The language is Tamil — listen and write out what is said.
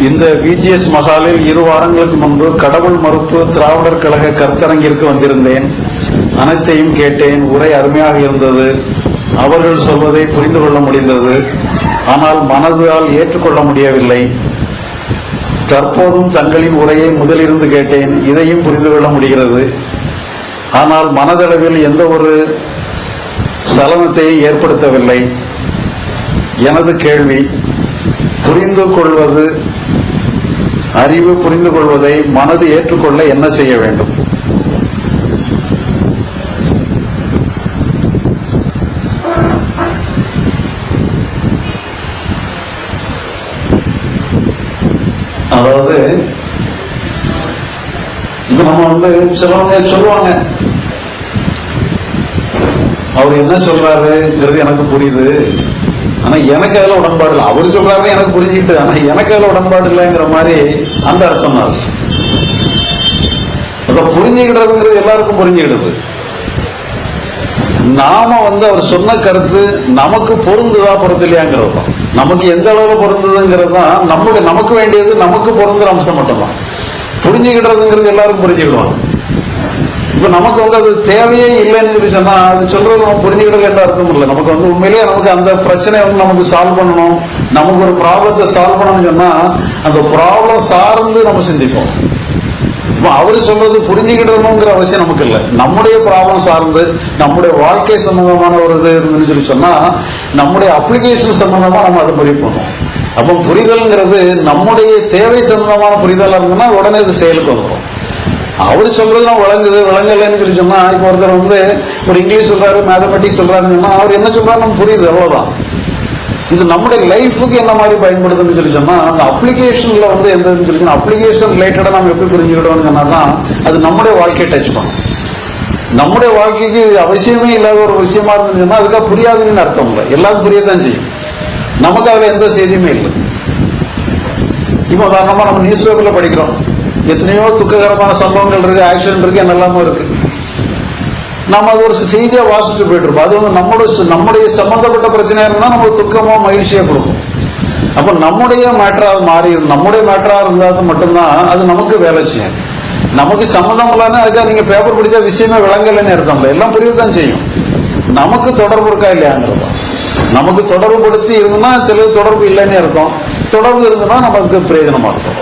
இந்த விஜிஎஸ் மகாலில் இரு வாரங்களுக்கு முன்பு கடவுள் மறுப்பு திராவிடர் கழக கருத்தரங்கிற்கு வந்திருந்தேன். அனைத்தையும் கேட்டேன். உரை அருமையாக இருந்தது. அவர்கள் சொல்வதை புரிந்து கொள்ள முடிந்தது. ஆனால் மனதால் ஏற்றுக்கொள்ள முடியவில்லை. தற்போதும் தங்களின் உரையை முதலிருந்து கேட்டேன். இதையும் புரிந்து கொள்ள முடிகிறது. ஆனால் மனதளவில் எந்த ஒரு சலனத்தையும் ஏற்படுத்தவில்லை. எனது கேள்வி புரிந்து கொள்வது அறிவு புரிந்து கொள்வதை மனது ஏற்றுக்கொள்ள என்ன செய்ய வேண்டும்? அதாவது இது நம்ம வந்து சிலவங்க சொல்லுவாங்க. அவர் என்ன சொல்றாருங்கிறது எனக்கு புரியுது. ஆனா எனக்கு அதில் உடன்பாடு இல்லை. அவர் சொல்றாருன்னு எனக்கு புரிஞ்சுக்கிட்டு ஆனா எனக்கு அதுல உடன்பாடு இல்லைங்கிற மாதிரி அந்த அர்த்தம் தான் அதை. புரிஞ்சுக்கிடுறதுங்கிறது எல்லாருக்கும் புரிஞ்சுக்கிடுது. நாம வந்து அவர் சொன்ன கருத்து நமக்கு பொருந்துதா பொருந்தலையாங்கிறது தான். நமக்கு எந்த அளவுல பொருந்ததுங்கிறது தான் நம்முடைய நமக்கு வேண்டியது நமக்கு பொருந்துற அம்சம் மட்டும்தான். புரிஞ்சுக்கிடுறதுங்கிறது எல்லாரும் புரிஞ்சுக்கிடுவாங்க. இப்ப நமக்கு வந்து அது தேவையே இல்லைன்னு சொல்லி சொன்னா அது சொல்றது நம்ம புரிஞ்சுக்கிட என்ற அர்த்தம் இல்லை. நமக்கு வந்து உண்மையிலேயே நமக்கு அந்த பிரச்சனையை வந்து நமக்கு சால்வ் பண்ணணும். நமக்கு ஒரு ப்ராப்ளத்தை சால்வ் பண்ணணும்னு சொன்னா அந்த ப்ராப்ளம் சார்ந்து நம்ம சிந்திப்போம். இப்போ அவரு சொல்றது புரிஞ்சுக்கிடணுங்கிற அவசியம் நமக்கு இல்லை. நம்முடைய ப்ராப்ளம் சார்ந்து நம்முடைய வாழ்க்கை சம்பந்தமான ஒரு இது இருந்துன்னு சொல்லி சொன்னா நம்முடைய அப்ளிகேஷன் சம்பந்தமா நம்ம அதை முடிவு பண்ணுவோம். அப்போ புரிதல்ங்கிறது நம்முடைய தேவை சம்பந்தமான புரிதலாக இருந்ததுன்னா உடனே அது செயலுக்கு வந்துடும் அவர் சொல்றது நான் விளங்குது விளங்கலைன்னு சொல்லி சொன்னா இப்போ ஒருத்தர் வந்து ஒரு இங்கிலீஷ் சொல்றாரு மேத்தமெட்டிக்ஸ் சொல்றாருன்னு சொன்னா அவர் என்ன சொல்றாரு நமக்கு புரியுது அவ்வளவுதான். இது நம்முடைய லைஃபுக்கு என்ன மாதிரி பயன்படுதுன்னு சொல்லி சொன்னா அந்த அப்ளிகேஷன்ல வந்து எந்த சொல்லி அப்ளிகேஷன் ரிலேட்டடா நம்ம எப்படி புரிஞ்சுக்கிட்டோம்னு சொன்னா தான் அது நம்முடைய வாழ்க்கையை டச் பண்ணும். நம்முடைய வாழ்க்கைக்கு இது அவசியமே இல்லாத ஒரு விஷயமா இருந்துச்சுன்னா அதுக்காக புரியாதுன்னு அர்த்தம் இல்லை. எல்லாரும் புரியதான் செய்யும். நமக்கு அதில் எந்த செய்தியுமே இல்லை. இப்போ உதாரணமாக நம்ம நியூஸ் பேப்பரில் படிக்கிறோம். எத்தனையோ துக்ககரமான சம்பவங்கள் இருக்கு ஆக்சிடென்ட் இருக்கு என்னெல்லாமோ இருக்கு. நம்ம அது ஒரு செய்தியா வாசிட்டு போயிட்டு இருப்போம் அது வந்து நம்மளுடைய நம்முடைய சம்பந்தப்பட்ட பிரச்சனையா இருந்தா நமக்கு துக்கமோ மகிழ்ச்சியா கொடுக்கும். அப்ப நம்முடைய மேட்டரா மாறி நம்முடைய மேட்டரா இருந்தாது மட்டும்தான் அது நமக்கு வேலை செய்யும் நமக்கு சம்மந்தம் இல்லைன்னா அதுக்காக நீங்க பேப்பர் படிச்சா விஷயமே விளங்கலைன்னு அர்த்தம் இல்லை. எல்லாம் புரியதான் செய்யும். நமக்கு தொடர்பு இருக்கா இல்லையாங்கிறது? நமக்கு தொடர்பு படுத்தி இருந்தோம்னா சிலது தொடர்பு இல்லைன்னு அர்த்தம். தொடர்பு இருந்ததுன்னா நமக்கு பிரயோஜனமா இருக்கும்.